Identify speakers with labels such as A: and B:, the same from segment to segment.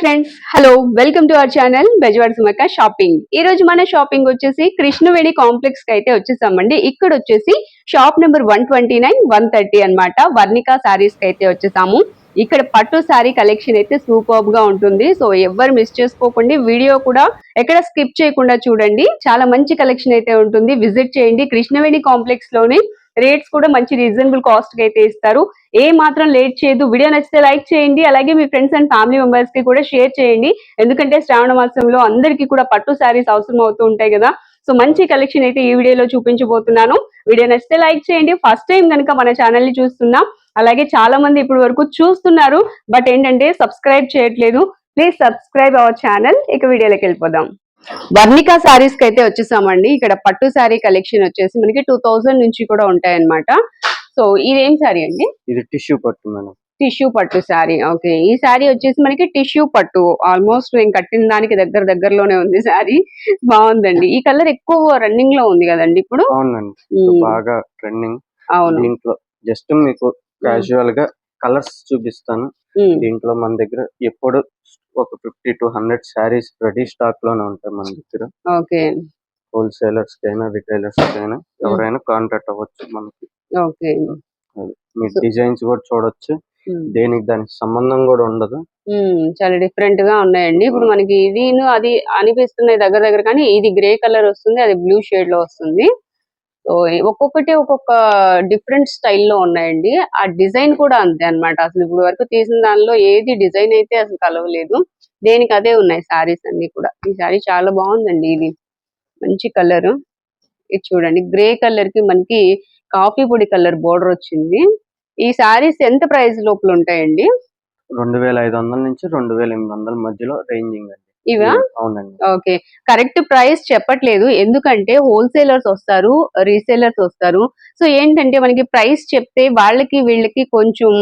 A: Friends hello welcome to our channel Bezawada Sumakka shopping ఈ రోజు మన షాపింగ్ వచ్చేసి కృష్ణవేణి కాంప్లెక్స్కి అయితే వచ్చేసామండి. ఇక్కడ వచ్చేసి shop number one twenty nine one thirty అనమాట వర్ణిక సారీస్కి అయితే వచ్చేసాము. ఇక్కడ పట్టు సారీ కలెక్షన్ అయితే సూపర్బ్గా ఉంటుంది. సో ఎవరు మిస్ చేసుకోకండి. వీడియో కూడా ఎక్కడ స్కిప్ చేయకుండా చూడండి. చాలా మంచి కలెక్షన్ అయితే ఉంటుంది. విజిట్ చేయండి. కృష్ణవేణి కాంప్లెక్స్లోని రేట్స్ కూడా మంచి రీజనబుల్ కాస్ట్కి అయితే ఇస్తారు. ఏ మాత్రం లేట్ చేయదు. వీడియో నచ్చితే లైక్ చేయండి. అలాగే మీ ఫ్రెండ్స్ అండ్ ఫ్యామిలీ మెంబర్స్కి కూడా షేర్ చేయండి. ఎందుకంటే శ్రావణ మాసంలో అందరికీ కూడా పట్టు శారీస్ అవసరం అవుతూ ఉంటాయి కదా. సో మంచి కలెక్షన్ అయితే ఈ వీడియోలో చూపించబోతున్నాను. వీడియో నచ్చితే లైక్ చేయండి. ఫస్ట్ టైం కనుక మన ఛానల్ని చూస్తున్నాం అలాగే చాలా మంది ఇప్పటి వరకు చూస్తున్నారు బట్ ఏంటంటే సబ్స్క్రైబ్ చేయట్లేదు. ప్లీజ్ సబ్స్క్రైబ్ అవర్ ఛానల్ ఇక వీడియోలోకి వెళ్ళిపోదాం. వర్ణిక సారీస్కి అయితే వచ్చేసామండి. ఇక్కడ పట్టు శారీ కలెక్షన్ వచ్చేసి మనకి టూ థౌజండ్ నుంచి కూడా ఉంటాయన్నమాట. సో ఇదేం శారీ అండి?
B: ఇది టిష్యూ పట్టు మేడం.
A: టిష్యూ పట్టు శారీ ఓకే ఈ శారీ వచ్చేసి మనకి టిష్యూ పట్టు. ఆల్మోస్ట్ నేను కట్టిన దానికి దగ్గర దగ్గరలోనే ఉంది శారీ బాగుందండి. ఈ కలర్ ఎక్కువ రన్నింగ్లో ఉంది కదండి ఇప్పుడు?
B: అవునండి. బాగా ట్రెండింగ్
A: అవును.
B: దీంట్లో జస్ట్ మీకు క్యాజువల్గా కలర్స్ చూపిస్తాను. దీంట్లో మన దగ్గర ఎప్పుడు ఒక fifty to hundred saris ready స్టాక్లోనే ఉంటాయి మన దగ్గర.
A: ఓకే.
B: హోల్సేలర్స్ కైనా రిటైలర్స్ కైనా ఎవరైనా కాంటాక్ట్ అవ్వచ్చు మనకి.
A: ఓకే.
B: మీ డిజైన్స్ కూడా చూడొచ్చు. దేనికి దానికి సంబంధం కూడా ఉండదు.
A: చాలా డిఫరెంట్గా ఉన్నాయండి. ఇప్పుడు మనకి ఇది అది అనిపిస్తున్నాయి దగ్గర దగ్గర కానీ ఇది గ్రే కలర్ వస్తుంది అది బ్లూ షేడ్లో వస్తుంది. సో ఒక్కొక్కటి ఒక్కొక్క డిఫరెంట్ స్టైల్లో ఉన్నాయండి. ఆ డిజైన్ కూడా అంతే అన్నమాట. అసలు ఇప్పుడు వరకు తీసిన దానిలో ఏది డిజైన్ అయితే అసలు కలవలేదు. దేనికి అదే ఉన్నాయి సారీస్ అన్ని కూడా. ఈ సారీ చాలా బాగుందండి ఇది. మంచి కలర్. ఇది చూడండి. గ్రే కలర్కి మనకి కాఫీ పొడి కలర్ బోర్డర్ వచ్చింది. ఈ సారీస్ ఎంత ప్రైస్ లోపల ఉంటాయండి?
B: రెండు వేల ఐదు వందల నుంచి రెండు వేల ఎనిమిది వందల మధ్యలో రేంజింగ్ అండి.
A: ఇవా? ఓకే. కరెక్ట్ ప్రైస్ చెప్పట్లేదు. ఎందుకంటే హోల్సేలర్స్ వస్తారు రీసేలర్స్ వస్తారు. సో ఏంటంటే మనకి ప్రైస్ చెప్తే వాళ్ళకి వీళ్ళకి కొంచెం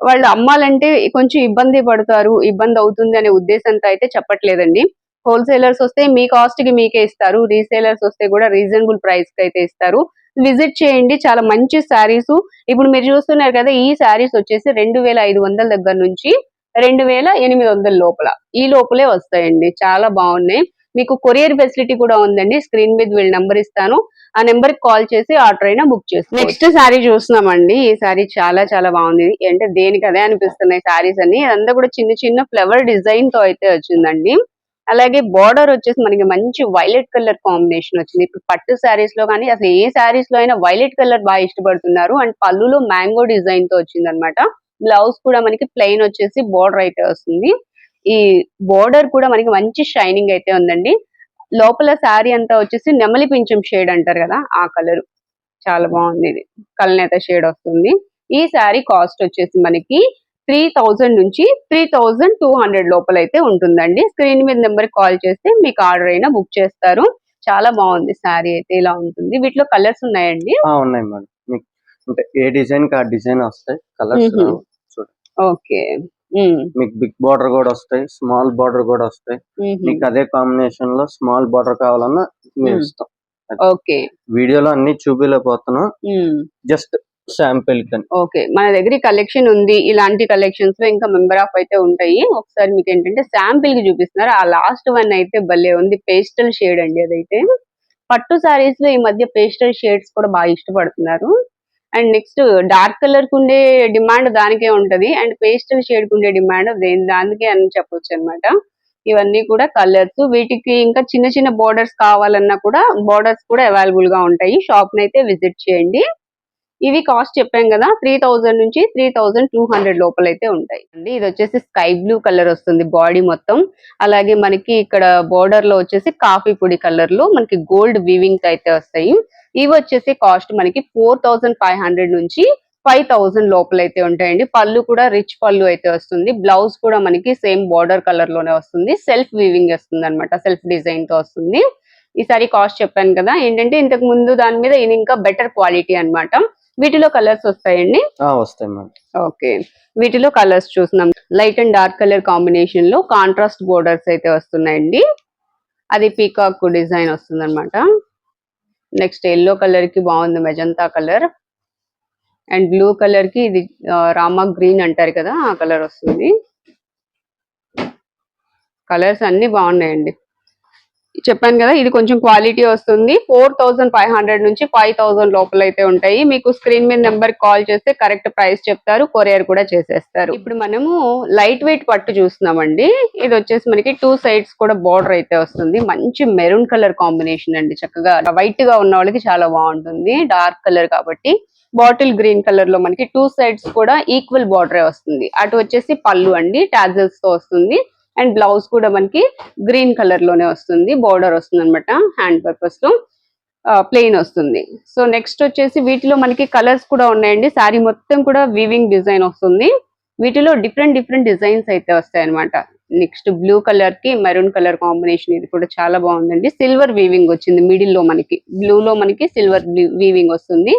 A: వాళ్ళు అమ్మాలంటే కొంచెం ఇబ్బంది పడతారు ఇబ్బంది అవుతుంది అనే ఉద్దేశంతో అయితే చెప్పట్లేదండి. హోల్సేలర్స్ వస్తే మీ కాస్ట్కి మీకే ఇస్తారు. రీసేలర్స్ వస్తే కూడా రీజనబుల్ ప్రైస్కి అయితే ఇస్తారు. విజిట్ చేయండి. చాలా మంచి శారీస్. ఇప్పుడు మీరు చూస్తున్నారు కదా ఈ శారీస్ వచ్చేసి రెండు వేల ఐదు వందల దగ్గర నుంచి రెండు వేల ఎనిమిది వందల లోపల. ఈ లోపలే వస్తాయండి. చాలా బాగున్నాయి. మీకు కొరియర్ ఫెసిలిటీ కూడా ఉందండి. స్క్రీన్ మీద వీళ్ళ నెంబర్ ఇస్తాను. ఆ నెంబర్కి కాల్ చేసి ఆర్డర్ అయినా బుక్ చేసి నెక్స్ట్ శారీ చూస్తున్నామండి. ఈ శారీ చాలా చాలా బాగుంది. అంటే దేనికి అదే అనిపిస్తున్నాయి శారీస్ అన్ని? అదంతా కూడా చిన్న చిన్న ఫ్లవర్ డిజైన్తో అయితే వచ్చిందండి. అలాగే బార్డర్ వచ్చేసి మనకి మంచి వైలెట్ కలర్ కాంబినేషన్ వచ్చింది. ఇప్పుడు పట్టు శారీస్లో కానీ అసలు ఏ శారీస్లో అయినా వైలెట్ కలర్ బాగా ఇష్టపడుతున్నారు. అండ్ పళ్ళులో మ్యాంగో డిజైన్తో వచ్చింది అనమాట బ్లౌజ్ కూడా మనకి ప్లెయిన్ వచ్చేసి బోర్డర్ అయితే వస్తుంది. ఈ బోర్డర్ కూడా మనకి మంచి షైనింగ్ అయితే ఉందండి. లోపల శారీ అంతా వచ్చేసి నెమలి పింఛం షేడ్ అంటారు కదా ఆ కలర్. చాలా బాగుంది ఇది. కలనేత షేడ్ వస్తుంది. ఈ శారీ కాస్ట్ వచ్చేసి మనకి త్రీ థౌజండ్ నుంచి త్రీ థౌజండ్ టూ హండ్రెడ్ లోపల అయితే ఉంటుందండి. స్క్రీన్ మీద నెంబర్ కాల్ చేస్తే మీకు ఆర్డర్ అయినా బుక్ చేస్తారు. చాలా బాగుంది శారీ అయితే ఇలా ఉంటుంది. వీటిలో కలర్స్ ఉన్నాయండి?
B: ఉన్నాయి మేడం. మీకు అంటే ఏ డిజైన్కి ఆ డిజైన్ వస్తాయి కలర్స్
A: ఓకే.
B: మీకు బిగ్ బార్డర్ కూడా వస్తాయి స్మాల్ బార్డర్ కూడా వస్తాయి. మీకు అదే కాంబినేషన్లో స్మాల్ బార్డర్ కావాలన్నా
A: మ్మ్.
B: ఇష్టం
A: ఓకే.
B: వీడియోలో అన్ని చూపించలేకపోతున్నాం
A: ఉమ్.
B: Just sample
A: okay. మన దగ్గర కలెక్షన్ ఉంది. ఇలాంటి కలెక్షన్స్లో ఇంకా మెంబర్ ఆఫ్ అయితే ఉంటాయి. ఒకసారి మీకు ఏంటంటే శాంపిల్కి చూపిస్తున్నారు. ఆ లాస్ట్ వన్ అయితే భలే ఉంది. పేస్టల్ షేడ్ అండి అదైతే. పట్టు సారీస్లో ఈ మధ్య పేస్టల్ షేడ్స్ కూడా బాగా ఇష్టపడుతున్నారు. అండ్ నెక్స్ట్ డార్క్ కలర్కు ఉండే డిమాండ్ దానికే ఉంటది అండ్ పేస్టల్ షేడ్కు ఉండే డిమాండ్ దానికే అని చెప్పొచ్చు అన్నమాట. ఇవన్నీ కూడా కలర్స్. వీటికి ఇంకా చిన్న చిన్న బోర్డర్స్ కావాలన్నా కూడా బోర్డర్స్ కూడా అవైలబుల్గా ఉంటాయి. షాప్ నైతే విజిట్ చేయండి. ఇవి కాస్ట్ చెప్పాం కదా త్రీ థౌజండ్ నుంచి త్రీ థౌజండ్ టూ హండ్రెడ్ లోపల అయితే ఉంటాయి. అండి ఇది వచ్చేసి స్కై బ్లూ కలర్ వస్తుంది బాడీ మొత్తం. అలాగే మనకి ఇక్కడ బోర్డర్లో వచ్చేసి కాఫీ పొడి కలర్లో మనకి గోల్డ్ వీవింగ్స్ అయితే వస్తాయి. ఇవి వచ్చేసి కాస్ట్ మనకి ఫోర్ థౌజండ్ ఫైవ్ హండ్రెడ్ నుంచి ఫైవ్ థౌసండ్ లోపల అయితే ఉంటాయండి. పళ్ళు కూడా రిచ్ పళ్ళు అయితే వస్తుంది. బ్లౌజ్ కూడా మనకి సేమ్ బార్డర్ కలర్లోనే వస్తుంది. సెల్ఫ్ వీవింగ్ వస్తుంది అనమాట సెల్ఫ్ డిజైన్తో వస్తుంది. ఈసారి కాస్ట్ చెప్పాను కదా ఏంటంటే ఇంతకు ముందు దాని మీద ఇది ఇంకా బెటర్ క్వాలిటీ అన్నమాట. వీటిలో కలర్స్ వస్తాయండి?
B: ఆ, వస్తాయి మేడం.
A: ఓకే. వీటిలో కలర్స్ చూస్తున్నాం లైట్ అండ్ డార్క్ కలర్ కాంబినేషన్లో కాంట్రాస్ట్ బోర్డర్స్ అయితే వస్తున్నాయండి. అది పీకాక్ డిజైన్ వస్తుంది అనమాట నెక్స్ట్ ఎల్లో కలర్కి బాగుంది మెజంతా కలర్ అండ్ బ్లూ కలర్కి ఇది రామా గ్రీన్ అంటారు కదా ఆ కలర్ వస్తుంది. కలర్స్ అన్ని బాగున్నాయండి. చెప్పాను కదా ఇది కొంచెం క్వాలిటీ వస్తుంది. ఫోర్ థౌసండ్ ఫైవ్ హండ్రెడ్ నుంచి ఫైవ్ థౌసండ్ లోపల అయితే ఉంటాయి. మీకు స్క్రీన్ మీద నెంబర్ కాల్ చేస్తే కరెక్ట్ ప్రైస్ చెప్తారు కొరియర్ కూడా చేసేస్తారు. ఇప్పుడు మనము లైట్ వెయిట్ పట్టు చూస్తున్నామండి. ఇది వచ్చేసి మనకి టూ సైడ్స్ కూడా బార్డర్ అయితే వస్తుంది. మంచి మెరూన్ కలర్ కాంబినేషన్ అండి. చక్కగా వైట్గా ఉన్న వాళ్ళకి చాలా బాగుంటుంది. డార్క్ కలర్ కాబట్టి బాటిల్ గ్రీన్ కలర్లో మనకి టూ సైడ్స్ కూడా ఈక్వల్ బార్డర్ వస్తుంది. అటు వచ్చేసి పళ్ళు అండి టాజల్స్తో వస్తుంది. అండ్ బ్లౌజ్ కూడా మనకి గ్రీన్ కలర్లోనే వస్తుంది. బోర్డర్ వస్తుంది అనమాట హ్యాండ్ పర్పస్లో. ప్లెయిన్ వస్తుంది. సో నెక్స్ట్ వచ్చేసి వీటిలో మనకి కలర్స్ కూడా ఉన్నాయండి. శారీ మొత్తం కూడా వీవింగ్ డిజైన్ వస్తుంది. వీటిలో డిఫరెంట్ డిఫరెంట్ డిజైన్స్ అయితే వస్తాయి అనమాట నెక్స్ట్ బ్లూ కలర్కి మెరూన్ కలర్ కాంబినేషన్ ఇది కూడా చాలా బాగుందండి. సిల్వర్ వీవింగ్ వచ్చింది మిడిల్లో మనకి. బ్లూ లో మనకి సిల్వర్ వీవింగ్ వస్తుంది.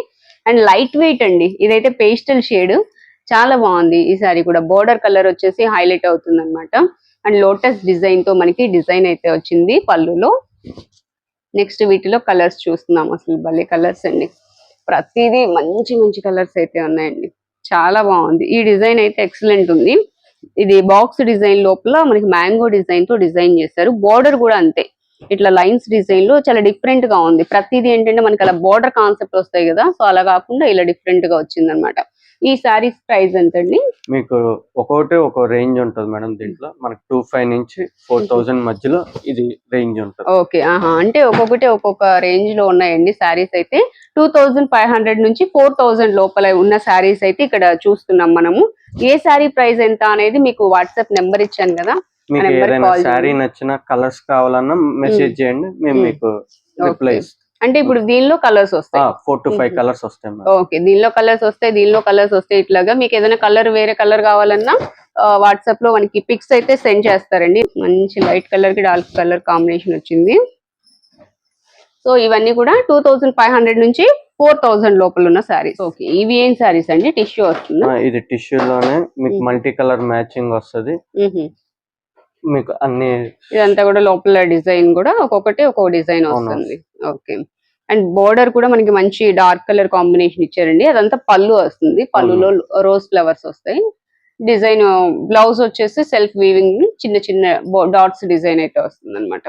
A: అండ్ లైట్ వెయిట్ అండి. ఇదైతే పేస్టల్ షేడ్ చాలా బాగుంది ఈ సారీ కూడా. బోర్డర్ కలర్ వచ్చేసి హైలైట్ అవుతుంది అనమాట అండ్ లోటస్ డిజైన్తో మనకి డిజైన్ అయితే వచ్చింది పళ్ళులో. నెక్స్ట్ వీటిలో కలర్స్ చూస్తున్నాం అసలు భలే కలర్స్ అండి. ప్రతిదీ మంచి మంచి కలర్స్ అయితే ఉన్నాయండి. చాలా బాగుంది. ఈ డిజైన్ అయితే ఎక్సలెంట్ ఉంది. ఇది బాక్స్ డిజైన్ లోపల మనకి మ్యాంగో డిజైన్తో డిజైన్ చేశారు. బోర్డర్ కూడా అంతే. ఇట్లా లైన్స్ డిజైన్లో చాలా డిఫరెంట్గా ఉంది. ప్రతిదీ ఏంటంటే మనకి అలా బోర్డర్ కాన్సెప్ట్ వస్తాయి కదా సో అలా కాకుండా ఇలా డిఫరెంట్గా వచ్చింది అనమాట ఈ సారీస్ ప్రైస్ ఎంతండి?
B: మీకు ఒక్కొక్కటి ఒక రేంజ్ ఉంటుంది మేడం దీంట్లో. మనకి టూ ఫైవ్ నుంచి ఫోర్ థౌసండ్ మధ్యలో ఇది రేంజ్ ఉంటుంది.
A: ఓకే ఆహా. అంటే ఒక్కొక్కటి ఒక్కొక్క రేంజ్లో ఉన్నాయండి శారీస్ అయితే. టూ థౌజండ్ ఫైవ్ హండ్రెడ్ నుంచి ఫోర్ థౌజండ్ లోపల ఉన్న శారీస్ అయితే ఇక్కడ చూస్తున్నాం మనము. ఏ శారీ ప్రైస్ ఎంత అనేది మీకు వాట్సాప్ నెంబర్ ఇచ్చాను కదా?
B: మీకు ఏదైనా
A: చేయండి.
B: నచ్చిన కలర్స్ కావాలన్నా మెసేజ్ చేయండి మేము. మీకు రిప్లై
A: Okay. అంటే ఇప్పుడు దీనిలో కలర్స్ వస్తాయి.
B: Four to five. కలర్స్ వస్తాయి
A: ఓకే దీనిలో కలర్స్ వస్తాయి దీనిలో కలర్స్ వస్తాయి ఇట్లాగా. మీకు ఏదైనా కలర్ వేరే కలర్ కావాలన్నా వాట్సాప్లో మనకి పిక్స్ అయితే సెండ్ చేస్తారండి. మంచి లైట్ కలర్కి డార్క్ కలర్ కాంబినేషన్ వచ్చింది. సో ఇవన్నీ కూడా టూ థౌజండ్ ఫైవ్ హండ్రెడ్ నుంచి ఫోర్ థౌజండ్ లోపల ఉన్న శారీస్ ఓకే ఇవి ఏం శారీస్ అండి? టిష్యూ వస్తుంది?
B: ఇది టిష్యూ లోనే మీకు. మల్టీ కలర్ మ్యాచింగ్ వస్తది. మీకు అన్ని
A: ఇదంతా కూడా లోపల డిజైన్ కూడా ఒక్కొక్కటి ఒక్కొక్క డిజైన్. వస్తుంది. ఓకే. అండ్ బోర్డర్ కూడా మనకి మంచి డార్క్ కలర్ కాంబినేషన్ ఇచ్చారండి. అదంతా పళ్ళు వస్తుంది. పళ్ళులో రోజ్ ఫ్లవర్స్ వస్తాయి. డిజైన్ బ్లౌజ్ వచ్చేసి సెల్ఫ్ వీవింగ్ చిన్న చిన్న డాట్స్ డిజైన్ అయితే వస్తుంది అనమాట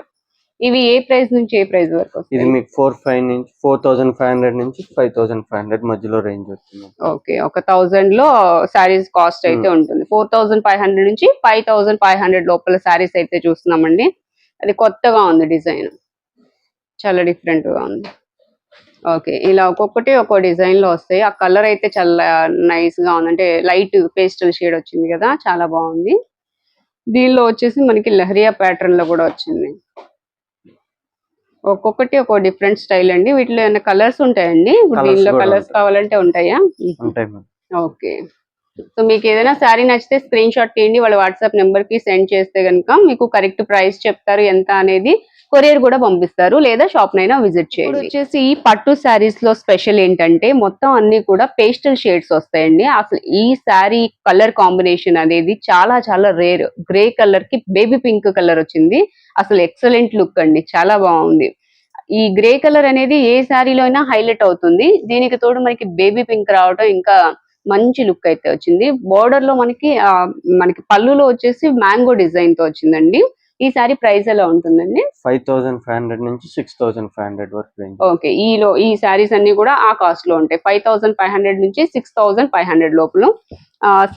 A: ఇవి ఏ ప్రైస్ నుంచి ఏ ప్రైస్ వరకు
B: ఇది మీకు ఫోర్ ఫైవ్ నుంచి ఫోర్ థౌసండ్ ఫైవ్ హండ్రెడ్ నుంచి ఫైవ్ థౌసండ్ ఫైవ్ హండ్రెడ్ మధ్యలో రేంజ్ వస్తుంది.
A: ఓకే ఒక థౌజండ్లో శారీస్ కాస్ట్ అయితే ఉంటుంది. ఫోర్ థౌసండ్ ఫైవ్ హండ్రెడ్ నుంచి ఫైవ్ థౌసండ్ ఫైవ్ హండ్రెడ్ లోపల శారీస్ అయితే చూస్తున్నామండి. అది కొత్తగా ఉంది డిజైన్. చాలా డిఫరెంట్గా ఉంది. ఓకే ఇలా ఒక్కొక్కటి ఒక్కో డిజైన్లో వస్తాయి. ఆ కలర్ అయితే చాలా నైస్గా ఉంది. అంటే లైట్ పేస్టల్ షేడ్ వచ్చింది కదా చాలా బాగుంది. దీనిలో వచ్చేసి మనకి లహరియా ప్యాటర్న్లో కూడా వచ్చింది. ఒక్కొక్కటి ఒక్కో డిఫరెంట్ స్టైల్ అండి. వీటిలో ఏమైనా కలర్స్ ఉంటాయండి? దీనిలో కలర్స్. కావాలంటే ఉంటాయా? ఓకే. సో మీకు ఏదైనా శారీ నచ్చితే స్క్రీన్ షాట్ తీయండి. వాళ్ళ వాట్సాప్ నెంబర్కి సెండ్ చేస్తే కనుక మీకు కరెక్ట్ ప్రైస్ చెప్తారు. ఎంత అనేది కొరియర్ కూడా పంపిస్తారు లేదా షాప్ నైనా విజిట్ చేయండి. వచ్చేసి ఈ పట్టు శారీస్లో స్పెషల్ ఏంటంటే మొత్తం అన్ని కూడా పేస్టల్ షేడ్స్ వస్తాయండి. అసలు ఈ శారీ కలర్ కాంబినేషన్ అనేది చాలా చాలా రేర్ గ్రే కలర్కి బేబీ పింక్ కలర్ వచ్చింది. అసలు ఎక్సలెంట్ లుక్ అండి. చాలా బాగుంది. ఈ గ్రే కలర్ అనేది ఏ శారీలో అయినా హైలైట్ అవుతుంది. దీనికి తోడు మనకి బేబీ పింక్ రావడం ఇంకా మంచి లుక్ అయితే వచ్చింది. బోర్డర్లో మనకి మనకి పళ్ళులో వచ్చేసి మ్యాంగో డిజైన్తో వచ్చిందండి. ఈ సారీ ప్రైస్ ఎలా ఉంటుందండి?
B: ఫైవ్ థౌసండ్ ఫైవ్ హండ్రెడ్ నుంచి సిక్స్ థౌసండ్ ఫైవ్ హండ్రెడ్ వరకు
A: ఓకే ఈలో ఈ శారీస్ అన్ని కూడా ఆ కాస్ట్లో ఉంటాయి. ఫైవ్ థౌసండ్ ఫైవ్ హండ్రెడ్ నుంచి సిక్స్ థౌసండ్ ఫైవ్ హండ్రెడ్ లోపల.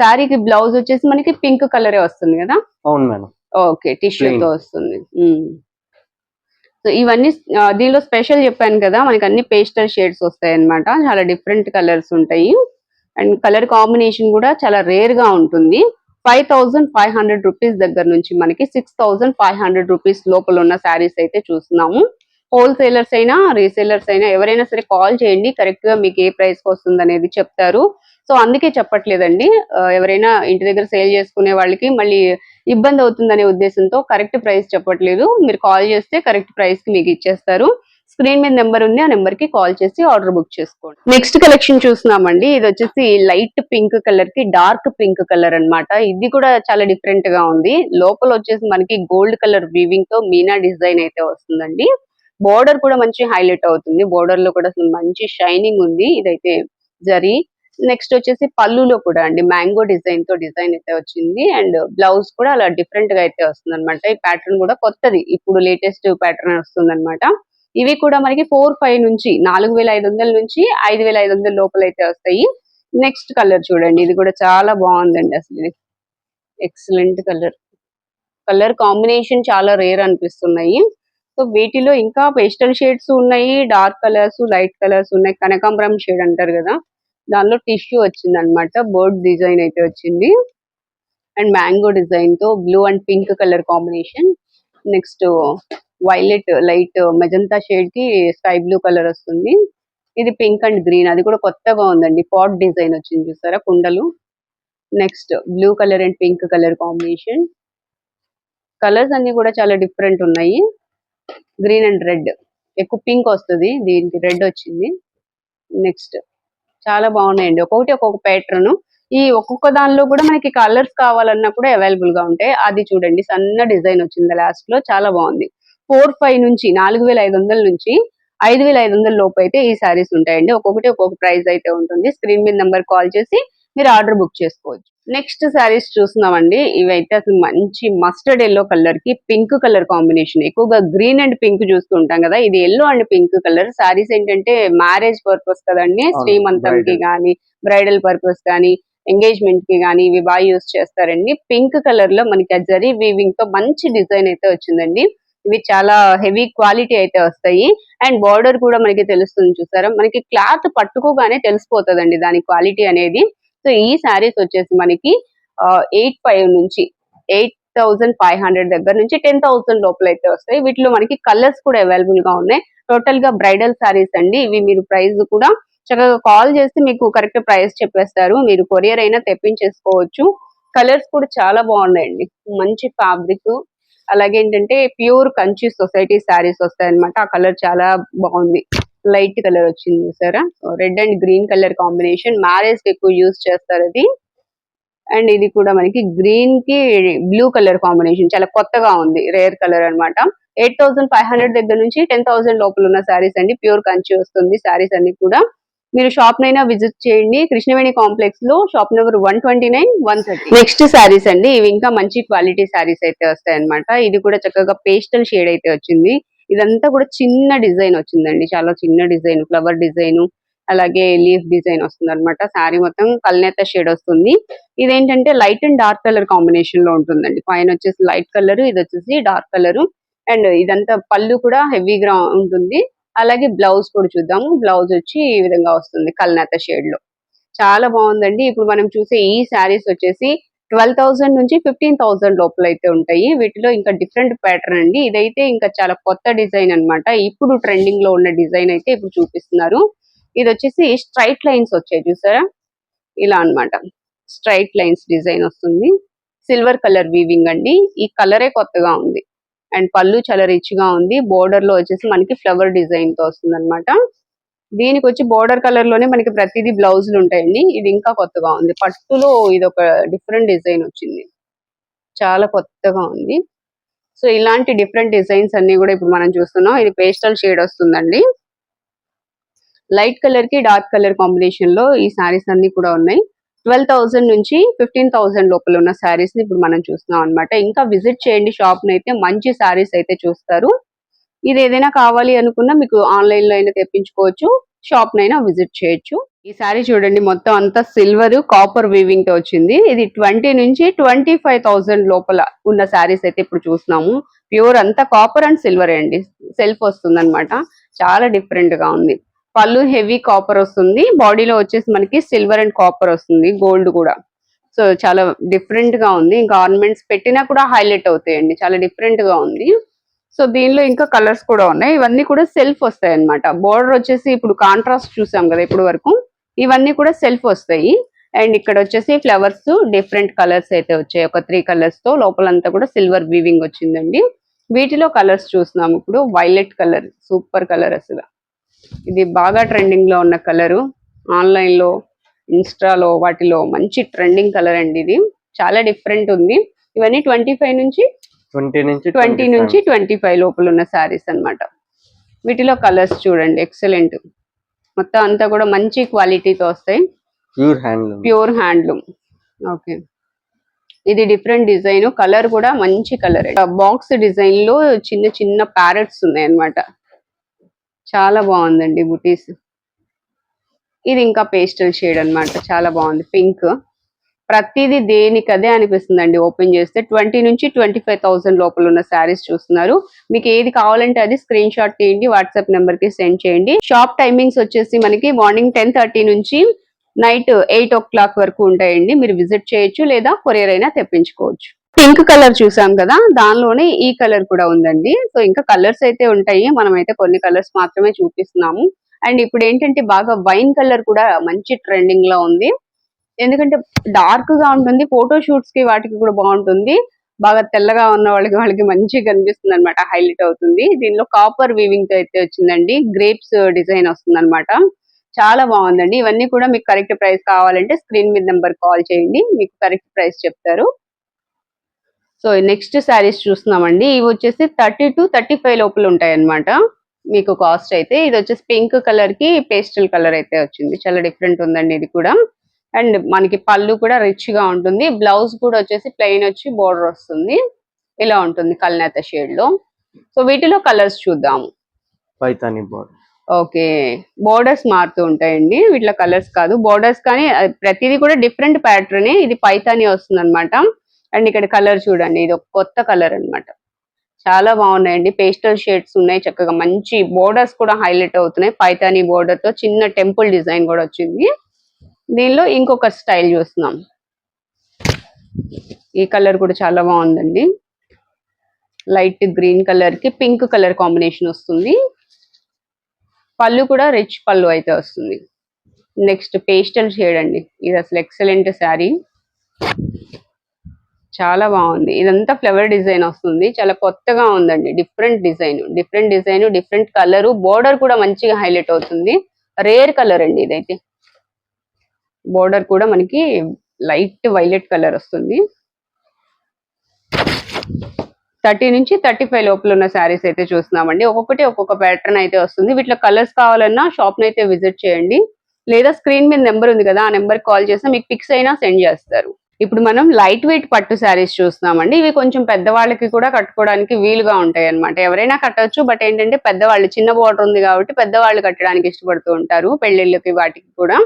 A: శారీకి బ్లౌజ్ వచ్చేసి మనకి పింక్ కలరే వస్తుంది కదా?
B: అవును మేడం.
A: Okay tissue
B: Plain.
A: తో వస్తుంది. సో ఇవన్నీ దీనిలో స్పెషల్ చెప్పాను కదా మనకి అన్ని పేస్టల్ షేడ్స్ వస్తాయి అన్నమాట చాలా డిఫరెంట్ కలర్స్ ఉంటాయి. అండ్ కలర్ కాంబినేషన్ కూడా చాలా రేర్గా ఉంటుంది. Five thousand five hundred rupees దగ్గర నుంచి మనకి six thousand five hundred rupees లోపల ఉన్న శారీస్ అయితే చూస్తున్నాము. హోల్సేలర్స్ అయినా రీసేలర్స్ అయినా ఎవరైనా సరే కాల్ చేయండి. కరెక్ట్గా మీకు ఏ ప్రైస్కి వస్తుంది అనేది చెప్తారు. సో అందుకే చెప్పట్లేదండి. ఎవరైనా ఇంటి దగ్గర సేల్ చేసుకునే వాళ్ళకి మళ్ళీ ఇబ్బంది అవుతుందనే ఉద్దేశంతో కరెక్ట్ ప్రైస్ చెప్పట్లేదు. మీరు కాల్ చేస్తే కరెక్ట్ ప్రైస్కి మీకు ఇచ్చేస్తారు. స్క్రీన్ మీద నెంబర్ ఉంది ఆ నెంబర్కి కాల్ చేసి ఆర్డర్ బుక్ చేసుకోండి. నెక్స్ట్ కలెక్షన్ చూస్తున్నామండి. ఇది వచ్చేసి లైట్ పింక్ కలర్కి డార్క్ పింక్ కలర్ అన్నమాట. ఇది కూడా చాలా డిఫరెంట్గా ఉంది. లోపల వచ్చేసి మనకి గోల్డ్ కలర్ వీవింగ్తో మీనా డిజైన్ అయితే వస్తుందండి. బోర్డర్ కూడా మంచి హైలైట్ అవుతుంది. బోర్డర్లో కూడా అసలు మంచి షైనింగ్ ఉంది. ఇదైతే జరీ. నెక్స్ట్ వచ్చేసి పళ్ళులో కూడా అండి. మ్యాంగో డిజైన్తో డిజైన్ అయితే వచ్చింది. అండ్ బ్లౌజ్ కూడా అలా డిఫరెంట్గా అయితే వస్తుంది అనమాట ఈ ప్యాటర్న్ కూడా కొత్తది. ఇప్పుడు లేటెస్ట్ ప్యాటర్న్ వస్తుంది అనమాట ఇవి కూడా మనకి ఫోర్ ఫైవ్ నుంచి నాలుగు వేల ఐదు వందల నుంచి ఐదు వేల ఐదు వందల లోపల అయితే వస్తాయి. నెక్స్ట్ కలర్ చూడండి ఇది కూడా చాలా బాగుందండి అసలు ఇది. ఎక్సలెంట్ కలర్ కలర్ కాంబినేషన్ చాలా రేర్ అనిపిస్తున్నాయి. సో వీటిలో ఇంకా పేస్టల్ షేడ్స్ ఉన్నాయి డార్క్ కలర్స్ లైట్ కలర్స్ ఉన్నాయి. కనకాంబరం షేడ్ అంటారు కదా దానిలో టిష్యూ వచ్చింది అనమాట బర్డ్ డిజైన్ అయితే వచ్చింది. అండ్ మ్యాంగో డిజైన్తో blue and pink colour combination next violet light magenta షేడ్కి sky blue colour వస్తుంది. ఇది పింక్ అండ్ గ్రీన్. అది కూడా కొత్తగా ఉందండి. పాట్ డిజైన్ వచ్చింది చూసారా? కుండలు. Next blue colour and pink colour combination. Colours అన్ని కూడా చాలా డిఫరెంట్ ఉన్నాయి. Green and red. ఎక్కువ పింక్ వస్తుంది. దీనికి రెడ్ వచ్చింది. నెక్స్ట్ చాలా బాగున్నాయండి. ఒక్కొక్కటి ఒక్కొక్క ప్యాటర్న్ ఈ ఒక్కొక్క దానిలో కూడా మనకి కలర్స్ కావాలన్నా కూడా అవైలబుల్గా ఉంటాయి. అది చూడండి. సన్న డిజైన్ వచ్చింది లాస్ట్లో. చాలా బాగుంది. ఫోర్ ఫైవ్ నుంచి నాలుగు వేల ఐదు వందల నుంచి ఐదు వేల ఐదు వందల లోపు అయితే ఈ సారీస్ ఉంటాయండి. ఒక్కొక్కటి ఒక్కొక్క ప్రైస్ అయితే ఉంటుంది. స్క్రీన్ మీద నెంబర్ కాల్ చేసి మీరు ఆర్డర్ బుక్ చేసుకోవచ్చు. నెక్స్ట్ శారీస్ చూస్తున్నామండి. ఇవైతే అసలు మంచి మస్టర్డ్ ఎల్లో కలర్కి పింక్ కలర్ కాంబినేషన్. ఎక్కువగా గ్రీన్ అండ్ పింక్ చూస్తుంటాం కదా. ఇది yellow and pink colour. Saris ఏంటంటే మ్యారేజ్ పర్పస్ కదండి. శ్రీమంతం కి. కానీ బ్రైడల్ పర్పస్ కానీ ఎంగేజ్మెంట్కి కానీ ఇవి బాగా యూస్ చేస్తారండి. పింక్ కలర్లో మనకి జరీ వీవింగ్తో మంచి డిజైన్ అయితే వచ్చిందండి. ఇవి చాలా హెవీ క్వాలిటీ అయితే వస్తాయి. అండ్ బార్డర్ కూడా మనకి తెలుస్తుంది చూసారా? మనకి క్లాత్ పట్టుకోగానే తెలిసిపోతుందండి దాని క్వాలిటీ అనేది. సో ఈ శారీస్ వచ్చేసి మనకి ఎయిట్ ఫైవ్ నుంచి ఎయిట్ థౌసండ్ ఫైవ్ హండ్రెడ్ దగ్గర నుంచి టెన్ థౌసండ్ లోపల అయితే వస్తాయి. వీటిలో మనకి కలర్స్ కూడా అవైలబుల్గా ఉన్నాయి. టోటల్గా బ్రైడల్ శారీస్ అండి. ఇవి మీరు ప్రైస్ కూడా చక్కగా కాల్ చేసి మీకు కరెక్ట్ ప్రైస్ చెప్పేస్తారు. మీరు కొరియర్ అయినా తెప్పించేసుకోవచ్చు. కలర్స్ కూడా చాలా బాగున్నాయండి. మంచి ఫ్యాబ్రిక్ అలాగే ఏంటంటే ప్యూర్ కంచి సొసైటీ శారీస్ వస్తాయి అనమాట ఆ కలర్ చాలా బాగుంది. లైట్ కలర్ వచ్చింది చూసారా? Red and green colour combination. మ్యారేజ్కి ఎక్కువ యూస్ చేస్తారు అది అండ్ ఇది కూడా మనకి గ్రీన్కి బ్లూ కలర్ కాంబినేషన్. చాలా కొత్తగా ఉంది. రేర్ కలర్ అన్నమాట. ఎయిట్ థౌసండ్ ఫైవ్ హండ్రెడ్ దగ్గర నుంచి టెన్ థౌసండ్ లోపల ఉన్న శారీస్ అండి. ప్యూర్ కంచి వస్తుంది శారీస్ అన్ని కూడా. మీరు షాప్ నైనా విజిట్ చేయండి. కృష్ణవేణి కాంప్లెక్స్లో shop number one twenty nine one thirty. Next saris అండి. ఇవి ఇంకా మంచి క్వాలిటీ శారీస్ అయితే వస్తాయి అనమాట ఇది కూడా చక్కగా పేస్టల్ షేడ్ అయితే వచ్చింది. ఇదంతా కూడా చిన్న డిజైన్ వచ్చిందండి. చాలా చిన్న డిజైన్ ఫ్లవర్ డిజైన్ అలాగే లీఫ్ డిజైన్ వస్తుంది అనమాట శారీ మొత్తం కల్నేత షేడ్ వస్తుంది. ఇదేంటంటే లైట్ అండ్ డార్క్ కలర్ కాంబినేషన్లో ఉంటుందండి. పైన వచ్చేసి లైట్ కలర్ ఇది వచ్చేసి డార్క్ కలర్. అండ్ ఇదంతా పళ్ళు కూడా హెవీగా ఉంటుంది. అలాగే బ్లౌజ్ కూడా చూద్దాము. బ్లౌజ్ వచ్చి ఈ విధంగా వస్తుంది కల్నేత షేడ్లో. చాలా బాగుందండి. ఇప్పుడు మనం చూసే ఈ శారీస్ వచ్చేసి ట్వెల్వ్ థౌసండ్ నుంచి ఫిఫ్టీన్ థౌసండ్ లోపల అయితే ఉంటాయి. వీటిలో ఇంకా డిఫరెంట్ ప్యాటర్న్ అండి. ఇదైతే ఇంకా చాలా కొత్త డిజైన్ అన్నమాట. ఇప్పుడు ట్రెండింగ్లో ఉన్న డిజైన్ అయితే ఇప్పుడు చూపిస్తున్నారు. ఇది వచ్చేసి స్ట్రైట్ లైన్స్ వచ్చాయి చూసారా? ఇలా అన్నమాట. స్ట్రైట్ లైన్స్ డిజైన్ వస్తుంది. సిల్వర్ కలర్ వీవింగ్ అండి. ఈ కలరే కొత్తగా ఉంది. అండ్ పళ్ళు చాలా రిచ్గా ఉంది. బోర్డర్లో వచ్చేసి మనకి ఫ్లవర్ డిజైన్తో వస్తుంది అనమాట దీనికి వచ్చి బోర్డర్ కలర్లోనే మనకి ప్రతిదీ బ్లౌజులు ఉంటాయండి. ఇది ఇంకా కొత్తగా ఉంది. పట్టులో ఇది ఒక డిఫరెంట్ డిజైన్ వచ్చింది. చాలా కొత్తగా ఉంది. సో ఇలాంటి డిఫరెంట్ డిజైన్స్ అన్ని కూడా ఇప్పుడు మనం చూస్తున్నాం. ఇది పేస్టల్ షేడ్ వస్తుందండి. లైట్ కలర్కి డార్క్ కలర్ కాంబినేషన్లో ఈ సారీస్ అన్ని కూడా ఉన్నాయి. ట్వెల్వ్ థౌసండ్ నుంచి ఫిఫ్టీన్ థౌసండ్ లోపల ఉన్న శారీస్ని ఇప్పుడు మనం చూస్తున్నాం అన్నమాట. ఇంకా విజిట్ చేయండి షాప్ అయితే మంచి శారీస్ అయితే చూస్తారు. ఇది ఏదైనా కావాలి అనుకున్నా మీకు ఆన్లైన్లో అయినా తెప్పించుకోవచ్చు షాప్ నైనా విజిట్ చేయొచ్చు. ఈ సారీ చూడండి మొత్తం అంతా సిల్వర్ కాపర్ వీవింగ్తో వచ్చింది. ఇది ట్వంటీ నుంచి ట్వంటీ ఫైవ్ థౌసండ్ లోపల ఉన్న శారీస్ అయితే ఇప్పుడు చూస్తున్నాము. ప్యూర్ అంతా కాపర్ అండ్ సిల్వర్ అండి. సెల్ఫ్ వస్తుంది చాలా డిఫరెంట్గా ఉంది. పళ్ళు హెవీ కాపర్ వస్తుంది. బాడీలో వచ్చేసి మనకి సిల్వర్ అండ్ కాపర్ వస్తుంది. గోల్డ్ కూడా. సో చాలా డిఫరెంట్గా ఉంది. ఇంకా ఆర్నమెంట్స్ పెట్టినా కూడా హైలైట్ అవుతాయండి. చాలా డిఫరెంట్గా ఉంది. సో దీనిలో ఇంకా కలర్స్ కూడా ఉన్నాయి. ఇవన్నీ కూడా సెల్ఫ్ వస్తాయి అనమాట బోర్డర్ వచ్చేసి ఇప్పుడు కాంట్రాస్ట్ చూసాం కదా ఇప్పుడు వరకు. ఇవన్నీ కూడా సెల్ఫ్ వస్తాయి. అండ్ ఇక్కడ వచ్చేసి ఫ్లవర్స్ డిఫరెంట్ కలర్స్ అయితే వచ్చాయి. ఒక త్రీ కలర్స్తో లోపలంతా కూడా సిల్వర్ వీవింగ్ వచ్చిందండి. వీటిలో కలర్స్ చూస్తున్నాం ఇప్పుడు. వైలెట్ కలర్ సూపర్ కలర్ అసలు. ఇది బాగా ట్రెండింగ్లో ఉన్న కలరు ఆన్లైన్లో ఇన్స్టాలో వాటిలో మంచి ట్రెండింగ్ కలర్ అండి ఇది. చాలా డిఫరెంట్ ఉంది. ఇవన్నీ ట్వంటీ ఫైవ్ నుంచి
B: ట్వంటీ నుంచి
A: ట్వంటీ
B: 25.
A: నుంచి ట్వంటీ ఫైవ్ లోపల ఉన్న శారీస్ అన్నమాట. వీటిలో కలర్స్ చూడండి. ఎక్సలెంట్ మొత్తం అంతా కూడా మంచి క్వాలిటీతో వస్తాయి.
B: Pure handloom
A: pure handloom okay ఇది డిఫరెంట్ డిజైన్ కలర్ కూడా మంచి కలర్ బాక్స్ డిజైన్లో చిన్న చిన్న ప్యారెట్స్ ఉన్నాయి అన్నమాట చాలా బాగుందండి బుటీస్. ఇది ఇంకా పేస్టల్ షేడ్ అనమాట చాలా బాగుంది. పింక్. ప్రతిదీ దేనికి అదే అనిపిస్తుందండి. ఓపెన్ చేస్తే ట్వంటీ నుంచి ట్వంటీ ఫైవ్ థౌసండ్ లోపల ఉన్న శారీస్ చూస్తున్నారు. మీకు ఏది కావాలంటే అది స్క్రీన్ షాట్ తీయండి వాట్సాప్ నెంబర్కి సెండ్ చేయండి. షాప్ టైమింగ్స్ వచ్చేసి మనకి మార్నింగ్ టెన్ థర్టీ నుంచి నైట్ ఎయిట్ ఓ క్లాక్ వరకు ఉంటాయండి. మీరు విజిట్ చేయొచ్చు లేదా కొరియర్ అయినా తెప్పించుకోవచ్చు. పింక్ కలర్ చూసాం కదా దానిలోనే ఈ కలర్ కూడా ఉందండి. సో ఇంకా కలర్స్ అయితే ఉంటాయి. మనమైతే కొన్ని కలర్స్ మాత్రమే చూపిస్తున్నాము. అండ్ ఇప్పుడు ఏంటంటే బాగా వైన్ కలర్ కూడా మంచి ట్రెండింగ్లో ఉంది. ఎందుకంటే డార్క్గా ఉంటుంది ఫోటో షూట్స్కి వాటికి కూడా బాగుంటుంది. బాగా తెల్లగా ఉన్న వాళ్ళకి వాళ్ళకి మంచిగా కనిపిస్తుంది అనమాట హైలైట్ అవుతుంది. దీనిలో కాపర్ వీవింగ్తో అయితే వచ్చిందండి. గ్రేప్స్ డిజైన్ వస్తుంది అనమాట చాలా బాగుందండి. ఇవన్నీ కూడా మీకు కరెక్ట్ ప్రైస్ కావాలంటే స్క్రీన్ మీద నెంబర్ కాల్ చేయండి. మీకు కరెక్ట్ ప్రైస్ చెప్తారు. సో నెక్స్ట్ శారీస్ చూస్తున్నామండి. ఇవి వచ్చేసి థర్టీ టు థర్టీ ఫైవ్ లోపల ఉంటాయి అన్నమాట మీకు కాస్ట్ అయితే ఇది వచ్చేసి పింక్ కలర్కి పేస్టల్ కలర్ అయితే వచ్చింది. చాలా డిఫరెంట్ ఉందండి ఇది కూడా. అండ్ మనకి పళ్ళు కూడా రిచ్గా ఉంటుంది. బ్లౌజ్ కూడా వచ్చేసి ప్లెయిన్ వచ్చి బోర్డర్ వస్తుంది. ఇలా ఉంటుంది కల్నేత షేడ్లో. సో వీటిలో కలర్స్ చూద్దాము
B: పైతాని బోర్డర్
A: ఓకే. బోర్డర్స్ మారుతూ ఉంటాయండి. వీటిలో కలర్స్ కాదు. బోర్డర్స్ కానీ ప్రతిదీ కూడా డిఫరెంట్ ప్యాటర్న్ ఇది పైతాని వస్తుంది అనమాట అండ్ ఇక్కడ కలర్ చూడండి ఇది ఒక కొత్త కలర్ అన్నమాట. చాలా బాగున్నాయండి. పేస్టల్ షేడ్స్ ఉన్నాయి చక్కగా. మంచి బోర్డర్స్ కూడా హైలైట్ అవుతున్నాయి. పైతానీ బోర్డర్తో చిన్న టెంపుల్ డిజైన్ కూడా వచ్చింది. దీనిలో ఇంకొక స్టైల్ చూస్తున్నాం. ఈ కలర్ కూడా చాలా బాగుందండి. లైట్ గ్రీన్ కలర్కి పింక్ కలర్ కాంబినేషన్ వస్తుంది. పళ్ళు కూడా రిచ్ పళ్ళు అయితే వస్తుంది. నెక్స్ట్ పేస్టల్ షేడ్ అండి. ఇది అసలు ఎక్సలెంట్ శారీ చాలా బాగుంది. ఇదంతా ఫ్లవర్ డిజైన్ వస్తుంది. చాలా కొత్తగా ఉందండి. Different design different design different colour. Border కూడా మంచిగా హైలైట్ అవుతుంది. రేర్ కలర్ అండి ఇదైతే. బోర్డర్ కూడా మనకి లైట్ వైలెట్ కలర్ వస్తుంది. థర్టీ నుంచి థర్టీ ఫైవ్ లోపల ఉన్న శారీస్ అయితే చూస్తున్నామండి. ఒక్కొక్కటి ఒక్కొక్క ప్యాటర్న్ అయితే వస్తుంది. వీటిలో కలర్స్ కావాలన్నా షాప్ అయితే విజిట్ చేయండి. లేదా స్క్రీన్ మీద నెంబర్ ఉంది కదా ఆ నెంబర్ కాల్ చేస్తే మీకు పిక్స్ అయినా సెండ్ చేస్తారు. ఇప్పుడు మనం లైట్ వెయిట్ పట్టు శారీస్ చూస్తున్నామండి. ఇవి కొంచెం పెద్దవాళ్ళకి కూడా కట్టుకోవడానికి వీలుగా ఉంటాయి అన్నమాట ఎవరైనా కట్టొచ్చు బట్ ఏంటంటే పెద్దవాళ్ళు చిన్న బోర్డర్ ఉంది కాబట్టి పెద్దవాళ్ళు కట్టడానికి ఇష్టపడుతూ ఉంటారు. పెళ్ళిళ్ళకి వాటికి కూడా.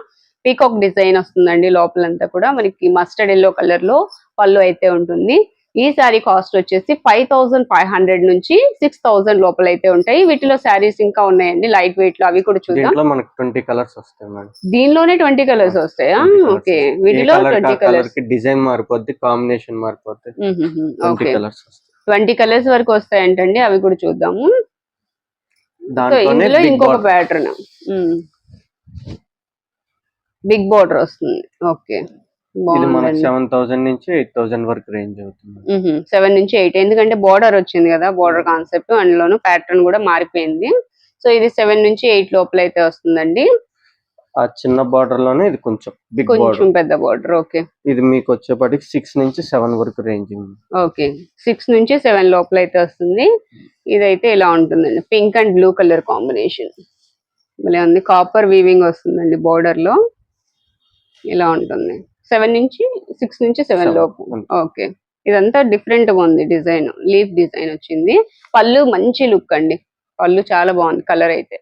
A: పీకాక్ డిజైన్ వస్తుందండి లోపలంతా కూడా. మనకి మస్టర్డ్ ఎల్లో కలర్లో పళ్ళు అయితే ఉంటుంది. ఈ శారీ కాస్ట్ వచ్చేసి ఫైవ్ థౌసండ్ ఫైవ్ హండ్రెడ్ నుంచి సిక్స్ థౌసండ్ లోపల అయితే ఉంటాయి. వీటిలో శారీస్ ఇంకా ఉన్నాయండి. లైట్ వెయిట్లో అవి కూడా చూద్దాం.
B: మనకి ట్వంటీ కలర్స్ వస్తాయి
A: దీనిలోనే ట్వంటీ కలర్స్ వస్తాయా?
B: 20 colours
A: ఓకే. వీటిలో ట్వంటీ
B: కలర్
A: కలర్స్.
B: కి డిజైన్ మారిపోద్ది కాంబినేషన్ మారిపోద్ది. Twenty
A: okay.
B: కలర్స్ వస్తాయి.
A: ట్వంటీ కలర్స్ వరకు వస్తాయంటండి. అవి కూడా చూద్దాము. ఇందులో ఇంకొక ప్యాటర్న్ బిగ్ బోర్డర్ వస్తుంది. ఓకే.
B: ఇది మనకి
A: బాగుందండి.
B: సెవెన్ థౌసండ్ నుంచి ఎయిట్ థౌసండ్ వరకు రేంజ్ అవుతుంది.
A: సెవెన్ నుంచి ఎయిట్ ఎందుకంటే బోర్డర్ వచ్చింది కదా బోర్డర్ కాన్సెప్ట్ అందులోను ప్యాటర్న్ కూడా మారిపోయింది. సో ఇది సెవెన్ నుంచి ఎయిట్ లోపల అయితే వస్తుందండి.
B: ఆ చిన్న బార్డర్లోనే ఇది కొంచెం బిగ్
A: కొంచెం పెద్ద బోర్డర్ ఓకే
B: ఇది మీకు వచ్చేపాటికి సిక్స్ నుంచి సెవెన్ వరకు రేంజ్ ఉంది.
A: ఓకే సిక్స్ నుంచి సెవెన్ లోపల అయితే వస్తుంది. ఇదైతే ఇలా ఉంటుందండి. Pink and blue colour combination మళ్ళీ ఉంది. కాపర్ వీవింగ్ వస్తుందండి బోర్డర్లో. ఇలా ఉంటుంది. సెవెన్ నుంచి సిక్స్ నుంచి సెవెన్ లోపు. ఓకే. ఇదంతా డిఫరెంట్గా ఉంది డిజైన్ లీఫ్ డిజైన్ వచ్చింది. పళ్ళు మంచి లుక్ అండి. పళ్ళు చాలా బాగుంది కలర్ అయితే.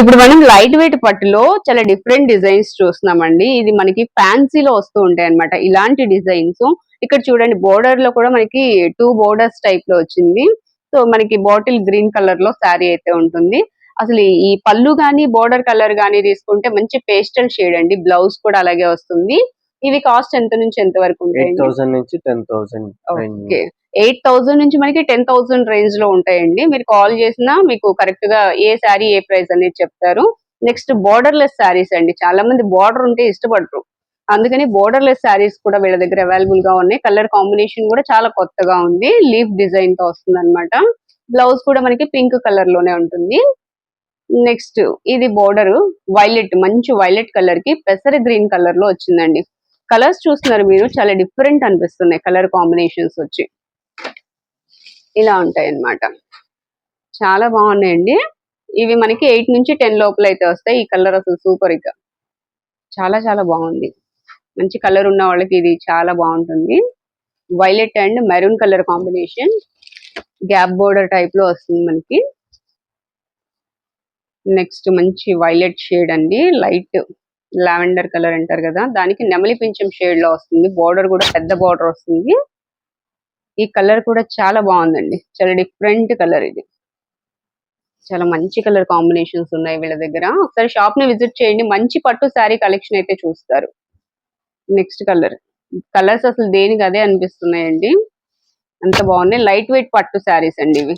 A: ఇప్పుడు మనం లైట్ వెయిట్ పట్టులో చాలా డిఫరెంట్ డిజైన్స్ చూస్తున్నామండి. ఇది మనకి ఫ్యాన్సీలో వస్తూ ఉంటాయి అన్నమాట. ఇలాంటి డిజైన్స్ ఇక్కడ చూడండి బోర్డర్లో కూడా మనకి టూ బోర్డర్స్ టైప్లో వచ్చింది. సో మనకి బాటిల్ గ్రీన్ కలర్లో శారీ అయితే ఉంటుంది. అసలు ఈ- ఈ పళ్ళు గానీ బోర్డర్ కలర్ గానీ తీసుకుంటే మంచి పేస్టల్ షేడ్ అండి. బ్లౌజ్ కూడా అలాగే వస్తుంది. ఇవి కాస్ట్ ఎంత నుంచి ఎంత వరకు
B: నుంచి ten thousand
A: okay. Eight thousand నుంచి మనకి టెన్ థౌసండ్ రేంజ్లో ఉంటాయండి. మీరు కాల్ చేసినా మీకు కరెక్ట్గా ఏ శారీ ఏ ప్రైస్ అనేది చెప్తారు. నెక్స్ట్ బోర్డర్ లెస్ శారీస్ అండి. చాలా మంది బోర్డర్ ఉంటే ఇష్టపడరు. అందుకని బోర్డర్ లెస్ శారీస్ కూడా వీళ్ళ దగ్గర అవైలబుల్గా ఉన్నాయి. కలర్ కాంబినేషన్ కూడా చాలా కొత్తగా ఉంది. లీఫ్ డిజైన్తో వస్తుంది అనమాట బ్లౌజ్ కూడా మనకి పింక్ కలర్లోనే ఉంటుంది. నెక్స్ట్ ఇది బోర్డర్ వైలెట్ మంచి వైలెట్ కలర్కి పెసర గ్రీన్ కలర్లో వచ్చిందండి. కలర్స్ చూస్తున్నారు మీరు చాలా డిఫరెంట్ అనిపిస్తున్నాయి కలర్ కాంబినేషన్స్ వచ్చి. ఇలా ఉంటాయి అన్నమాట చాలా బాగున్నాయండి. ఇవి మనకి ఎయిట్ నుంచి టెన్ లోపల అయితే వస్తాయి. ఈ కలర్ అసలు సూపర్ ఇక. చాలా చాలా బాగుంది. మంచి కలర్ ఉన్న వాళ్ళకి ఇది చాలా బాగుంటుంది. Violet and maroon colour combination. Gap border టైప్లో వస్తుంది మనకి. నెక్స్ట్ మంచి వైలెట్ షేడ్ అండి. లైట్ లావెండర్ కలర్ అంటారు కదా దానికి నెమలి పింఛం షేడ్లో వస్తుంది. బోర్డర్ కూడా పెద్ద బోర్డర్ వస్తుంది. ఈ కలర్ కూడా చాలా బాగుందండి. చాలా డిఫరెంట్ కలర్ ఇది. చాలా మంచి కలర్ కాంబినేషన్స్ ఉన్నాయి వీళ్ళ దగ్గర. ఒకసారి షాప్ని విజిట్ చేయండి. మంచి పట్టు శారీ కలెక్షన్ అయితే చూస్తారు. నెక్స్ట్ కలర్ కలర్స్ అసలు దేనికి అదే అనిపిస్తున్నాయండి. అంత బాగున్నాయి. లైట్ వెయిట్ పట్టు శారీస్ అండి ఇవి.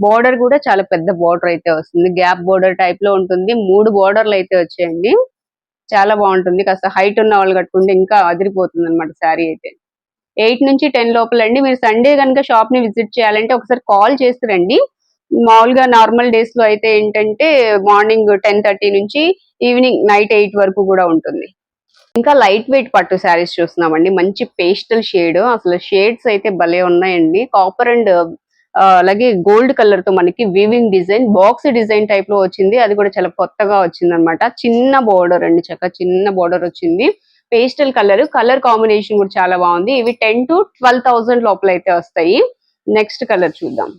A: బోర్డర్ కూడా చాలా పెద్ద బోర్డర్ అయితే వస్తుంది. గ్యాప్ బోర్డర్ టైప్లో ఉంటుంది. మూడు బోర్డర్లు అయితే వచ్చాయండి. చాలా బాగుంటుంది. కాస్త హైట్ ఉన్న వాళ్ళు కట్టుకుంటే ఇంకా అదిరిపోతుంది అనమాట శారీ అయితే. ఎయిట్ నుంచి టెన్ లోపల అండి. మీరు సండే కనుక షాప్ని విజిట్ చేయాలంటే ఒకసారి కాల్ చేసి రండి. మామూలుగా నార్మల్ డేస్లో అయితే ఏంటంటే మార్నింగ్ టెన్ థర్టీ నుంచి ఈవినింగ్ నైట్ ఎయిట్ వరకు కూడా ఉంటుంది. ఇంకా లైట్ వెయిట్ పట్టు శారీస్ చూస్తున్నామండి. మంచి పేస్టల్ షేడ్. అసలు షేడ్స్ అయితే భలే ఉన్నాయండి. కాపర్ అండ్ అలాగే గోల్డ్ కలర్తో మనకి వీవింగ్ డిజైన్ బాక్స్ డిజైన్ టైప్లో వచ్చింది. అది కూడా చాలా కొత్తగా వచ్చింది అనమాట చిన్న బోర్డర్ అండి చక్కగా చిన్న బోర్డర్ వచ్చింది. పేస్టల్ కలర్ కలర్ కాంబినేషన్ కూడా చాలా బాగుంది. ఇవి టెన్ టు ట్వెల్వ్ థౌసండ్ లోపల అయితే వస్తాయి. నెక్స్ట్ కలర్ చూద్దాం.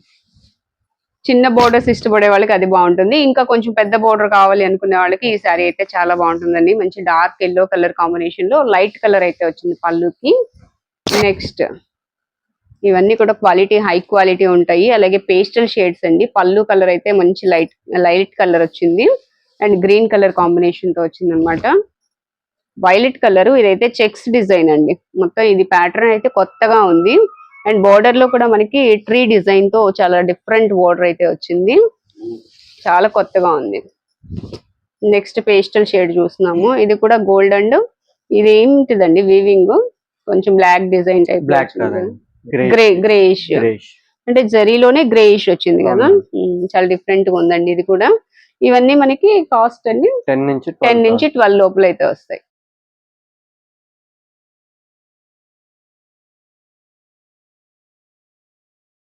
A: చిన్న బోర్డర్స్ ఇష్టపడే వాళ్ళకి అది బాగుంటుంది. ఇంకా కొంచెం పెద్ద బోర్డర్ కావాలి అనుకునే వాళ్ళకి ఈ సారీ అయితే చాలా బాగుంటుందండి. మంచి డార్క్ ఎల్లో కలర్ కాంబినేషన్లో లైట్ కలర్ అయితే వచ్చింది పళ్ళుకి. నెక్స్ట్ ఇవన్నీ కూడా క్వాలిటీ హై క్వాలిటీ ఉంటాయి. అలాగే పేస్టల్ షేడ్స్ అండి. పళ్ళు కలర్ అయితే మంచి లైట్ లైట్ కలర్ వచ్చింది. అండ్ గ్రీన్ కలర్ కాంబినేషన్తో వచ్చింది అనమాట వైలెట్ కలర్ ఇదైతే చెక్స్ డిజైన్ అండి. మొత్తం ఇది ప్యాటర్న్ అయితే కొత్తగా ఉంది. అండ్ బోర్డర్లో కూడా మనకి ట్రీ డిజైన్తో చాలా డిఫరెంట్ బోర్డర్ అయితే వచ్చింది. చాలా కొత్తగా ఉంది. నెక్స్ట్ పేస్టల్ షేడ్ చూస్తున్నాము. ఇది కూడా గోల్డ్ అండ్ ఇది ఏంటిదండి వీవింగ్ కొంచెం block design type
B: black grey
A: grey greyish
B: greyish
A: అంటే జరీలోనే గ్రేయిష్ వచ్చింది కదా. చాలా డిఫరెంట్గా ఉందండి ఇది కూడా. ఇవన్నీ మనకి కాస్ట్ అండి.
B: టెన్ నుంచి
A: టెన్ నుంచి ట్వెల్వ్ లోపల అయితే వస్తాయి.